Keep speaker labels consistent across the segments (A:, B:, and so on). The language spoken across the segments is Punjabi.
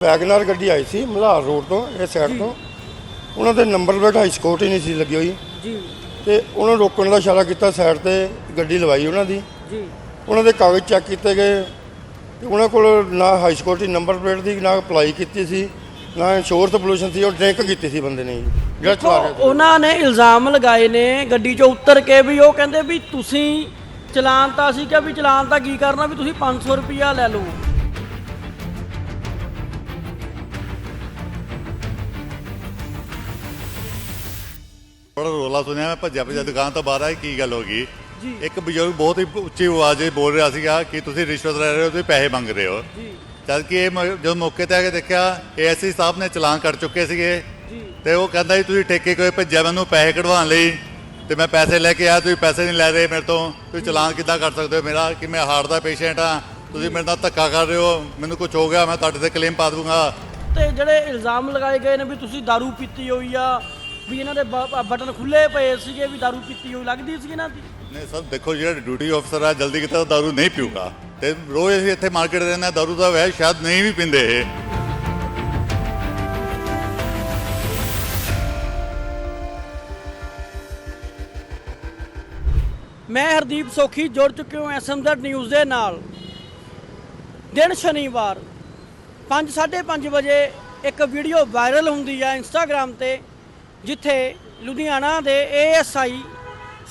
A: ਵੈਗਨਰ ਗੱਡੀ ਆਈ ਸੀ ਮਲਾਰ ਰੋਡ ਤੋਂ ਇਹ ਸਾਈਡ ਤੋਂ। ਉਹਨਾਂ ਦੇ ਨੰਬਰ ਪਲੇਟ ਹਾਈ ਹੀ ਨਹੀਂ ਸੀ ਲੱਗੀ ਹੋਈ।
B: ਜੀ।
A: ਤੇ ਉਹਨਾਂ ਨੂੰ ਰੋਕਣ ਦਾ ਇਸ਼ਾਰਾ ਕੀਤਾ ਸਾਈਡ ਤੇ ਗੱਡੀ ਲਵਾਈ ਉਹਨਾਂ ਦੀ।
B: ਜੀ।
A: ਉਹਨਾਂ ਦੇ ਕਾਗਜ਼ ਚੈੱਕ ਕੀਤੇ ਗਏ। ਤੇ ਉਹਨਾਂ ਕੋਲ ਨਾ ਹਾਈ ਸਿਕਿਉਰਿਟੀ ਨੰਬਰ ਪਲੇਟ ਦੀ ਨਾ ਅਪਲਾਈ ਕੀਤੀ ਸੀ ਨਾ ਇੰਸ਼ੋਰੈਂਸ ਪੋਲੂਸ਼ਨ ਸੀ ਉਹ ਡਰਿੰਕ ਕੀਤੀ ਸੀ ਬੰਦੇ ਨੇ ਜੀ, ਜਿਹੜਾ ਚਲਾ ਰਿਹਾ ਸੀ।
B: ਉਹਨਾਂ ਨੇ ਇਲਜ਼ਾਮ ਲਗਾਏ ਨੇ ਗੱਡੀ 'ਚੋਂ ਉਤਰ ਕੇ ਵੀ ਉਹ ਕਹਿੰਦੇ ਵੀ ਤੁਸੀਂ ਚਲਾਨ ਤਾਂ ਅਸੀਂ ਕਿਹਾ ਵੀ ਚਲਾਨ ਤਾਂ ਕੀ ਕਰਨਾ ਵੀ ਤੁਸੀਂ 500 ਰੁਪਿਆ ਲੈ ਲਓ।
C: ਬੜਾ ਰੋਲਾ ਸੁਣਿਆ ਮੈਂ ਭੱਜਿਆ ਭੱਜਿਆ ਦੁਕਾਨ ਤੋਂ ਬਾਹਰ ਆਇਆ ਕੀ ਗੱਲ ਹੋ ਗਈ। ਇੱਕ ਬਜ਼ੁਰਗ ਬਹੁਤ ਹੀ ਉੱਚੀ ਆਵਾਜ਼ 'ਚ ਬੋਲ ਰਿਹਾ ਸੀਗਾ ਕਿ ਤੁਸੀਂ ਰਿਸ਼ਵਤ ਲੈ ਰਹੇ ਹੋ ਤੁਸੀਂ ਪੈਸੇ ਮੰਗ ਰਹੇ ਹੋ।
B: ਜੀ।
C: ਜਦ ਕਿ ਇਹ ਮ- ਜਦੋਂ ਮੌਕੇ ਤੇ ਆ ਕੇ ਦੇਖਿਆ ਏਐਸਸੀ ਸਾਹਿਬ ਨੇ ਚਲਾਨ ਕੱਟ ਚੁੱਕੇ ਸੀਗੇ।
B: ਜੀ।
C: ਤੇ ਉਹ ਕਹਿੰਦਾ ਜੀ ਤੁਸੀਂ ਠੇਕੇ ਕੋਈ ਭੱਜਿਆ ਮੈਨੂੰ ਪੈਸੇ ਕਢਵਾਉਣ ਲਈ। ਤੇ ਮੈਂ ਪੈਸੇ ਲੈ ਕੇ ਆਇਆ ਤੁਸੀਂ ਪੈਸੇ ਨਹੀਂ ਲੈ ਰਹੇ ਮੇਰੇ ਤੋਂ। ਤੁਸੀਂ ਚਲਾਨ ਕਿੱਦਾਂ ਕਰ ਸਕਦੇ ਹੋ ਮੇਰਾ? ਕਿ ਮੈਂ ਹਾਰਟ ਦਾ ਪੇਸ਼ੈਂਟ ਆ ਤੁਸੀਂ ਮੇਰੇ ਨਾਲ ਧੱਕਾ ਕਰ ਰਹੇ ਹੋ। ਮੈਨੂੰ ਕੁਝ ਹੋ ਗਿਆ ਮੈਂ ਤੁਹਾਡੇ ਤੇ ਕਲੇਮ ਪਾ ਦੂੰਗਾ।
B: ਤੇ ਜਿਹੜੇ ਇਲਜ਼ਾਮ ਲਗਾਏ ਗਏ ਨੇ ਵੀ ਤੁਸੀਂ दारू ਪੀਤੀ ਹੋਈ ਆ ਵੀ ਇਹਨਾਂ ਦੇ ਬ- ਬਟਨ ਖੁੱਲੇ ਪਏ ਸੀਗੇ ਵੀ दारू ਪੀਤੀ ਹੋਈ ਲੱਗਦੀ ਸੀ ਇਹਨਾਂ ਦੀ।
C: ਨਹੀਂ ਸਰ ਦੇਖੋ ਜਿਹੜਾ ਡਿਊਟੀ ਅਫਸਰ ਆ ਜਲਦੀ ਕਿਤੇ ਦਾਰੂ ਨਹੀਂ ਪੀਊਗਾ। ਤੇ ਰੋਜ਼ ਅਸੀਂ ਇੱਥੇ ਮਾਰਕੀਟ ਰਹਿੰਦੇ ਹਾਂ ਦਾਰੂ ਦਾ ਵੈਸੇ ਸ਼ਾਇਦ ਨਹੀਂ ਵੀ ਪੀਂਦੇ ਇਹ।
B: ਮੈਂ ਹਰਦੀਪ ਸੋਖੀ ਜੁੜ ਚੁੱਕਿਆ ਹਾਂ ਐਸਐਮਜ਼ਡ ਨਿਊਜ਼ ਦੇ ਨਾਲ। ਦਿਨ ਸ਼ਨੀਵਾਰ 5:30 ਵਜੇ ਇੱਕ ਵੀਡੀਓ ਵਾਇਰਲ ਹੁੰਦੀ ਹੈ ਇੰਸਟਾਗ੍ਰam ਤੇ। ਜਿੱਥੇ ਲੁਧਿਆਣਾ ਦੇ ਏਐਸਆਈ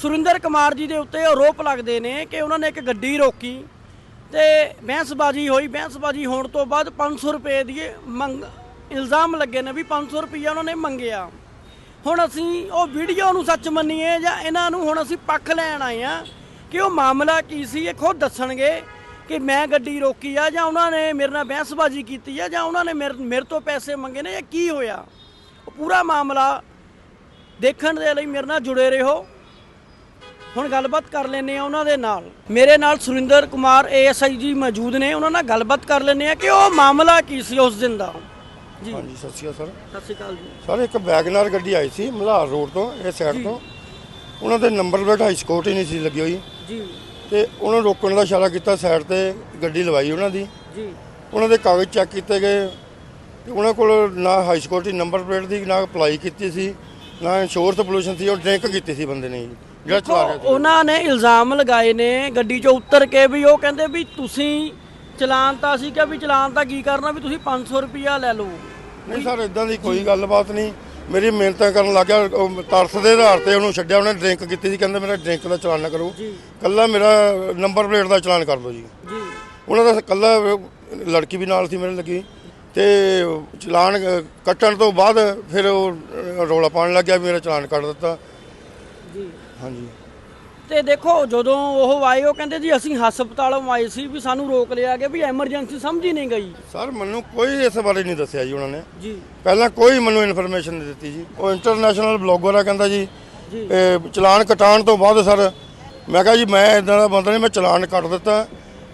B: ਸੁਰਿੰਦਰ ਕੁਮਾਰ ਜੀ ਦੇ ਉੱਤੇ ਆਰੋਪ ਲੱਗਦੇ ਨੇ ਕਿ ਉਹਨਾਂ ਨੇ ਇੱਕ ਗੱਡੀ ਰੋਕੀ ਤੇ ਬਹਿਸਬਾਜ਼ੀ ਹੋਈ। ਬਹਿਸਬਾਜ਼ੀ ਹੋਣ ਤੋਂ ਬਾਅਦ 500 ਰੁਪਏ ਦੀ ਮੰਗ, ਇਲਜ਼ਾਮ ਲੱਗੇ ਨੇ ਵੀ 500 ਰੁਪਈਆ ਉਹਨਾਂ ਨੇ ਮੰਗਿਆ। ਹੁਣ ਅਸੀਂ ਉਹ ਵੀਡੀਓ ਨੂੰ ਸੱਚ ਮੰਨੀਏ ਜਾਂ ਇਹਨਾਂ ਨੂੰ ਹੁਣ ਅਸੀਂ ਪੱਖ ਲੈਣ ਆਏ ਆ ਕਿ ਉਹ ਮਾਮਲਾ ਕੀ ਸੀ, ਇਹ ਖੁਦ ਦੱਸਣਗੇ ਕਿ ਮੈਂ ਗੱਡੀ ਰੋਕੀ ਆ ਜਾਂ ਉਹਨਾਂ ਨੇ ਮੇਰੇ ਨਾਲ ਬਹਿਸਬਾਜ਼ੀ ਕੀਤੀ ਆ ਜਾਂ ਉਹਨਾਂ ਨੇ ਮੇਰੇ ਮੇਰੇ ਤੋਂ ਪੈਸੇ ਮੰਗੇ ਨੇ ਜਾਂ ਕੀ ਹੋਇਆ। ਉਹ ਪੂਰਾ ਮਾਮਲਾ ਦੇਖਣ ਦੇ ਲਈ ਮੇਰੇ ਨਾਲ ਜੁੜੇ ਰਹੋ। ਹੁਣ ਗੱਲਬਾਤ ਕਰ ਲੈਨੇ ਆ ਉਹਨਾਂ ਦੇ ਨਾਲ। ਮੇਰੇ ਨਾਲ ਸੁਰਿੰਦਰ ਕੁਮਾਰ ਏਐਸਆਈ ਜੀ ਮੌਜੂਦ ਨੇ ਉਹਨਾਂ ਨਾਲ ਗੱਲਬਾਤ ਕਰ ਲੈਨੇ ਆ ਕਿ ਉਹ ਮਾਮਲਾ ਕੀ ਸੀ ਉਸ ਦਿਨ ਦਾ। ਜੀ।
A: ਹਾਂਜੀ ਸਤਿ ਸ਼੍ਰੀ ਅਕਾਲ ਸਰ।
B: ਸਤਿ ਸ਼੍ਰੀ ਅਕਾਲ ਜੀ।
A: ਸਰ ਇੱਕ ਵੈਗਨਰ ਗੱਡੀ ਆਈ ਸੀ ਮਲਾਰ ਰੋਡ ਤੋਂ ਇਹ ਸਾਈਡ ਤੋਂ। ਉਹਨਾਂ ਦੇ ਨੰਬਰ ਪਲੇਟ ਹਾਈ ਸਿਕਿਉਰਿਟੀ ਨਹੀਂ ਸੀ ਲੱਗੀ ਹੋਈ।
B: ਜੀ।
A: ਤੇ ਉਹਨਾਂ ਰੋਕਣ ਦਾ ਇਸ਼ਾਰਾ ਕੀਤਾ ਸਾਈਡ ਤੇ ਗੱਡੀ ਲਵਾਈ ਉਹਨਾਂ ਦੀ।
B: ਜੀ।
A: ਉਹਨਾਂ ਦੇ ਕਾਗਜ਼ ਚੈੱਕ ਕੀਤੇ ਗਏ। ਤੇ ਉਹਨਾਂ ਕੋਲ ਨਾ ਹਾਈ ਸਿਕਿਉਰਿਟੀ ਨੰਬਰ ਪਲੇਟ ਦੀ ਨਾ ਅਪਲਾਈ ਕੀਤੀ ਸੀ। ਨਾ ਇੰਸ਼ੋਰੈਂਸ ਪੋਲੂਸ਼ਨ ਸੀ ਉਹ ਡਰਿੰਕ ਕੀਤੀ ਸੀ ਬੰਦੇ ਨੇ ਜੀ, ਜਿਹੜਾ ਚਲਾ ਰਿਹਾ ਸੀ।
B: ਉਹਨਾਂ ਨੇ ਇਲਜ਼ਾਮ ਲਗਾਏ ਨੇ ਗੱਡੀ 'ਚੋਂ ਉਤਰ ਕੇ ਵੀ ਉਹ ਕਹਿੰਦੇ ਵੀ ਤੁਸੀਂ ਚਲਾਨ ਤਾਂ ਅਸੀਂ ਕਿਹਾ ਵੀ ਚਲਾਨ ਤਾਂ ਕੀ ਕਰਨਾ ਵੀ ਤੁਸੀਂ 500 ਰੁਪਿਆ ਲੈ ਲਓ।
A: ਨਹੀਂ ਸਰ ਇਦਾਂ ਦੀ ਕੋਈ ਗੱਲਬਾਤ ਨਹੀਂ। ਮੇਰੀ ਮਿਹਨਤਾਂ ਕਰਨ ਲੱਗ ਗਿਆ ਉਹ ਤਰਸ ਦੇ ਆਧਾਰ ਤੇ ਉਹਨੂੰ ਛੱਡਿਆ ਉਹਨੇ ਡਰਿੰਕ ਕੀਤੀ ਸੀ ਕਹਿੰਦੇ ਮੇਰਾ ਡਰਿੰਕ ਦਾ ਚਲਾਨ ਨਾ ਕਰੋ।
B: ਜੀ।
A: ਕੱਲਾ ਮੇਰਾ ਨੰਬਰ ਪਲੇਟ ਦਾ ਚਲਾਨ ਕਰ ਦਿਓ ਜੀ।
B: ਜੀ।
A: ਉਹਨਾਂ ਦਾ ਕੱਲਾ ਲੜਕੀ ਵੀ ਨਾਲ ਸੀ ਮੇਰੇ ਲੱਗੀ। ਤੇ ਚਲਾਨ ਕੱਟਣ ਤੋਂ ਬਾਅਦ ਫਿਰ ਉਹ ਰੌਲਾ ਪਾਉਣ ਲੱਗਿਆ ਵੀ ਮੇਰਾ ਚਲਾਨ ਕੱਟ ਦਿੱਤਾ।
B: ਜੀ।
A: ਹਾਂਜੀ।
B: ਤੇ ਦੇਖੋ ਜਦੋਂ ਉਹ ਆਏ ਉਹ ਕਹਿੰਦੇ ਜੀ ਅਸੀਂ ਹਸਪਤਾਲੋਂ ਆਏ ਸੀ ਵੀ ਸਾਨੂੰ ਰੋਕ ਲਿਆ ਗਿਆ ਵੀ ਐਮਰਜੈਂਸੀ ਸਮਝ ਨਹੀਂ ਗਈ।
A: ਸਰ ਮੈਨੂੰ ਕੋਈ ਇਸ ਬਾਰੇ ਨਹੀਂ ਦੱਸਿਆ ਜੀ ਉਹਨਾਂ ਨੇ।
B: ਜੀ।
A: ਪਹਿਲਾਂ ਕੋਈ ਮੈਨੂੰ ਇਨਫੋਰਮੇਸ਼ਨ ਨਹੀਂ ਦਿੱਤੀ ਜੀ। ਉਹ ਇੰਟਰਨੈਸ਼ਨਲ ਬਲੌਗਰ ਆ ਕਹਿੰਦਾ ਜੀ। ਚਲਾਨ ਕਟਾਉਣ ਤੋਂ ਬਾਅਦ ਸਰ ਮੈਂ ਕਿਹਾ ਜੀ ਮੈਂ ਇਦਾਂ ਦਾ ਬੰਦਾ ਨਹੀਂ ਮੈਂ ਚਲਾਨ ਕੱਟ ਦਿੱਤਾ।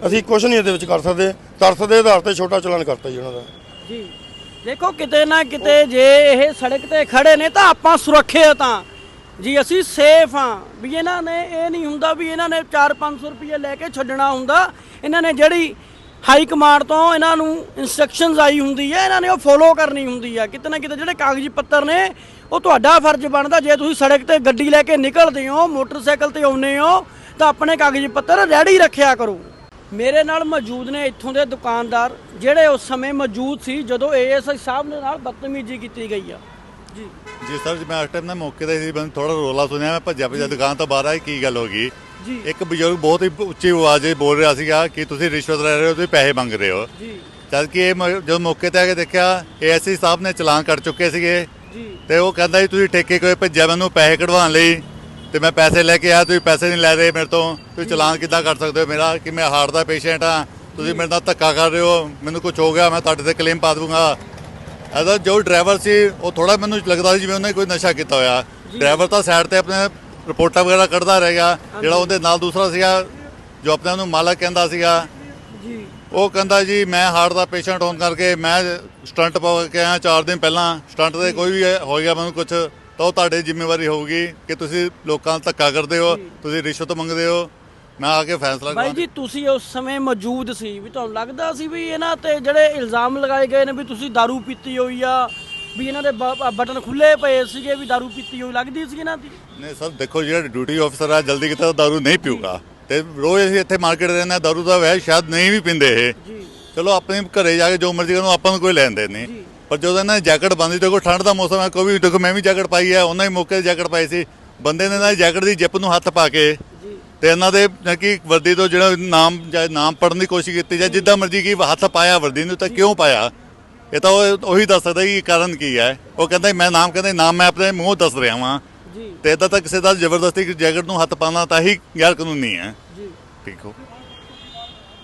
A: ਅਸੀਂ ਕੁਝ ਨਹੀਂ ਇਹਦੇ ਵਿੱਚ ਕਰ ਸਕਦੇ। ਤਰਸ ਦੇ ਆਧਾਰ ਤੇ ਛੋਟਾ ਚਲਾਨ ਕਰਤਾ ਜੀ ਉਹਨਾਂ ਦਾ।
B: ਜੀ। ਦੇਖੋ, ਕਿਤੇ ਨਾ ਕਿਤੇ ਜੇ ਇਹ ਸੜਕ ਤੇ ਖੜੇ ਨੇ ਤਾਂ ਆਪਾਂ ਸੁਰੱਖਿਅਤ ਹਾਂ। ਜੀ, ਅਸੀਂ ਸੇਫ ਹਾਂ। ਵੀ ਇਹਨਾਂ ਨੇ ਇਹ ਨਹੀਂ ਹੁੰਦਾ ਵੀ ਇਹਨਾਂ ਨੇ 4-500 ਰੁਪਏ ਲੈ ਕੇ ਛੱਡਣਾ ਹੁੰਦਾ। ਇਹਨਾਂ ਨੇ ਜਿਹੜੀ ਹਾਈ ਕਮਾਂਡ ਤੋਂ ਇਹਨਾਂ ਨੂੰ ਇਨਸਟਰਕਸ਼ਨਸ ਆਈ ਹੁੰਦੀ ਹੈ, ਇਹਨਾਂ ਨੇ ਉਹ ਫੋਲੋ ਕਰਨੀ ਹੁੰਦੀ ਹੈ ਕਿਤੇ ਨਾ ਕਿਤੇ ਜਿਹੜੇ ਕਾਗਜ਼ੀ ਪੱਤਰ ਨੇ, ਉਹ ਤੁਹਾਡਾ ਫਰਜ਼ ਬਣਦਾ। ਜੇ ਤੁਸੀਂ ਸੜਕ ਤੇ ਗੱਡੀ ਲੈ ਕੇ ਨਿਕਲਦੇ ਹੋ, ਮੋਟਰਸਾਈਕਲ ਤੇ ਆਉਂਦੇ ਹੋ, ਤਾਂ ਆਪਣੇ ਕਾਗਜ਼ੀ ਪੱਤਰ ਰੈਡੀ ਰੱਖਿਆ ਕਰੋ। ਮੇਰੇ ਨਾਲ ਮੌਜੂਦ ਨੇ ਇੱਥੋਂ ਦੇ ਦੁਕਾਨਦਾਰ ਜਿਹੜੇ ਉਸ ਸਮੇਂ ਮੌਜੂਦ ਸੀ ਜਦੋਂ ਏਐਸਆਈ ਸਾਹਿਬ ਦੇ ਨਾਲ ਬਦਤਮੀਜ਼ੀ ਕੀਤੀ ਗਈ ਆ। ਜੀ।
C: ਜੀ ਸਰ ਜੀ ਮੈਂ ਉਸ ਟਾਈਮ ਨਾ ਮੌਕੇ ਤੇ ਸੀ ਮੈਨੂੰ ਥੋੜਾ ਰੋਲਾ ਸੁਣਿਆ ਮੈਂ ਭੱਜਿਆ ਭੱਜਿਆ ਦੁਕਾਨ ਤੋਂ ਬਾਹਰ ਆਇਆ ਕੀ ਗੱਲ ਹੋ ਗਈ?
B: ਜੀ।
C: ਇੱਕ ਬਜ਼ੁਰਗ ਬਹੁਤ ਹੀ ਉੱਚੀ ਆਵਾਜ਼ ਬੋਲ ਰਿਹਾ ਸੀਗਾ ਕਿ ਤੁਸੀਂ ਰਿਸ਼ਵਤ ਲੈ ਰਹੇ ਹੋ ਤੁਸੀਂ ਪੈਸੇ ਮੰਗ ਰਹੇ ਹੋ।
B: ਜੀ।
C: ਜਦ ਕਿ ਇਹ ਜਦੋਂ ਮੌਕੇ ਤੇ ਆ ਕੇ ਦੇਖਿਆ ਏਐਸਸੀ ਸਾਹਿਬ ਨੇ ਚਲਾਨ ਕੱਟ ਚੁੱਕੇ ਸੀਗੇ।
B: ਜੀ।
C: ਤੇ ਉਹ ਕਹਿੰਦਾ ਜੀ ਤੁਸੀਂ ਠੇਕੇ ਕੋਈ ਭੱਜਿਆ ਮੈਨੂੰ ਪੈਸੇ ਕਢਵਾਉਣ ਲਈ। ਤੇ ਮੈਂ ਪੈਸੇ ਲੈ ਕੇ ਆਇਆ ਤੁਸੀਂ ਪੈਸੇ ਨਹੀਂ ਲੈ ਰਹੇ ਮੇਰੇ ਤੋਂ। ਤੁਸੀਂ ਚਲਾਨ ਕਿੱਦਾਂ ਕਰ ਸਕਦੇ ਹੋ? ਮੇਰਾ ਕਿ ਮੈਂ ਹਾਰਟ ਦਾ ਪੇਸ਼ੈਂਟ ਆ ਤੁਸੀਂ ਮੇਰੇ ਨਾਲ ਧੱਕਾ ਕਰ ਰਹੇ ਹੋ। ਮੈਨੂੰ ਕੁਝ ਹੋ ਗਿਆ ਮੈਂ ਤੁਹਾਡੇ ਤੇ ਕਲੇਮ ਪਾ ਦੂੰਗਾ ਇਹਦਾ ਜੋ ਡਰਾਈਵਰ ਸੀ ਉਹ ਥੋੜਾ ਮੈਨੂੰ ਲੱਗਦਾ ਸੀ ਜਿਵੇਂ ਉਹਨੇ ਕੋਈ ਨਸ਼ਾ ਕੀਤਾ ਹੋਇਆ। ਡਰਾਈਵਰ ਤਾਂ ਸਾਈਡ ਤੇ ਆਪਣੇ ਰਿਪੋਰਟਾਂ ਵਗੈਰਾ ਕੱਢਦਾ ਰਹਿ ਗਿਆ। ਜਿਹੜਾ ਉਹਦੇ ਨਾਲ ਦੂਸਰਾ ਸੀਗਾ ਜੋ ਆਪਣੇ ਆਪ ਨੂੰ ਮਾਲਕ ਕਹਿੰਦਾ ਸੀਗਾ। ਉਹ ਕਹਿੰਦਾ ਜੀ ਮੈਂ ਹਾਰਟ ਦਾ ਪੇਸ਼ੈਂਟ ਹੋਣ ਕਰਕੇ ਮੈਂ ਸਟੰਟ ਪਾ ਕੇ ਆਇਆ 4 ਦਿਨ ਪਹਿਲਾਂ। ਸਟੰਟ ਦੇ ਕੋਈ ਵੀ ਹੋ ਗਿਆ ਮੈਨੂੰ ਕੁਝ ਤਾਂ ਉਹ ਤੁਹਾਡੀ ਜ਼ਿੰਮੇਵਾਰੀ ਹੋਊਗੀ ਕਿ ਤੁਸੀਂ ਲੋਕਾਂ ਨੂੰ ਧੱਕਾ ਕਰਦੇ ਹੋ ਤੁਸੀਂ ਰਿਸ਼ਵਤ ਮੰਗਦੇ ਹੋ ਮੈਂ ਆ ਕੇ ਫੈਸਲਾ
B: ਬਾਈ
C: ਕਰਾਂ
B: ਜੀ ਤੁਸੀਂ ਉਸ ਸਮੇਂ ਮੌਜੂਦ ਸੀ ਵੀ ਤੁਹਾਨੂੰ ਲੱਗਦਾ ਸੀ ਵੀ ਇਹਨਾਂ ਤੇ ਜਿਹੜੇ ਇਲਜ਼ਾਮ ਲਗਾਏ ਗਏ ਨੇ ਵੀ ਤੁਸੀਂ दारू ਪੀਤੀ ਹੋਈ ਆ ਵੀ ਇਹਨਾਂ ਦੇ ਬ- ਬਟਨ ਖੁੱਲੇ ਪਏ ਸੀਗੇ ਵੀ दारू ਪੀਤੀ ਹੋਈ ਲੱਗਦੀ ਸੀ ਇਹਨਾਂ ਦੀ
C: ਨਹੀਂ ਸਰ ਦੇਖੋ ਜਿਹੜਾ ਡਿਊਟੀ ਅਫਸਰ ਆ ਜਲਦੀ ਕਿਤੇ ਦਾਰੂ ਨਹੀਂ ਪੀਊਗਾ ਤੇ ਰੋਜ਼ ਅਸੀਂ ਇੱਥੇ ਮਾਰਕੀਟ ਰਹਿੰਦੇ ਹਾਂ ਦਾਰੂ ਦਾ ਵੈਸੇ ਸ਼ਾਇਦ ਨਹੀਂ ਵੀ ਪੀਂਦੇ ਇਹ
B: ਜੀ
C: ਚਲੋ ਆਪਣੇ ਘਰੇ ਜਾ ਕੇ ਜੋ ਮਰਜ਼ੀ ਕਰਨ ਆਪਾਂ ਨੂੰ ਕੋਈ ਲੈਣ ਦੇ ਨਹੀਂ
B: ਜੀ।
C: ਪਰ ਜਦੋਂ ਇਹਨਾਂ ਦੀ ਜੈਕਟ ਬੰਦੀ ਦੇਖੋ ਠੰਡ ਦਾ ਮੌਸਮ ਹੈ ਕੋਈ ਵੀ ਦੇਖੋ ਮੈਂ ਵੀ ਜੈਕਟ ਪਾਈ ਹੈ ਉਹਨਾਂ ਹੀ ਮੌਕੇ ਤੇ ਜੈਕਟ ਪਾਈ ਸੀ। ਬੰਦੇ ਨੇ ਦੀ ਜੈਕਟ ਦੀ ਜਿੱਪ ਨੂੰ ਹੱਥ ਪਾ ਕੇ ਤੇ ਇਹਨਾਂ ਦੇ ਕਿ ਵਰਦੀ ਤੋਂ ਜਿਹੜਾ ਨਾਮ ਜਾਂ ਨਾਮ ਪੜਨ ਦੀ ਕੋਸ਼ਿਸ਼ ਕੀਤੀ ਜਾਂ ਜਿੱਦਾਂ ਮਰਜ਼ੀ ਕੀ ਹੱਥ ਪਾਇਆ ਵਰਦੀ ਨੂੰ ਤਾਂ ਕਿਉਂ ਪਾਇਆ? ਇਹ ਤਾਂ ਉਹ ਦੱਸ ਸਕਦਾ ਕਿ ਕਾਰਨ ਕੀ ਹੈ। ਉਹ ਕਹਿੰਦਾ ਮੈਂ ਨਾਮ ਕਹਿੰਦਾ ਨਾਮ ਮੈਂ ਆਪਣੇ ਮੂੰਹ ਦੱਸ ਰਿਹਾ ਵਾਂ।
B: ਜੀ।
C: ਤੇ ਇਦਾਂ ਤਾਂ ਕਿਸੇ ਦਾ ਜ਼ਬਰਦਸਤੀ ਜੈਕਟ ਨੂੰ ਹੱਥ ਪਾਉਣਾ ਤਾਂ ਹੀ ਗੈਰ ਕਾਨੂੰਨੀ ਹੈ।
B: ਜੀ।
C: ਠੀਕ ਹੋ।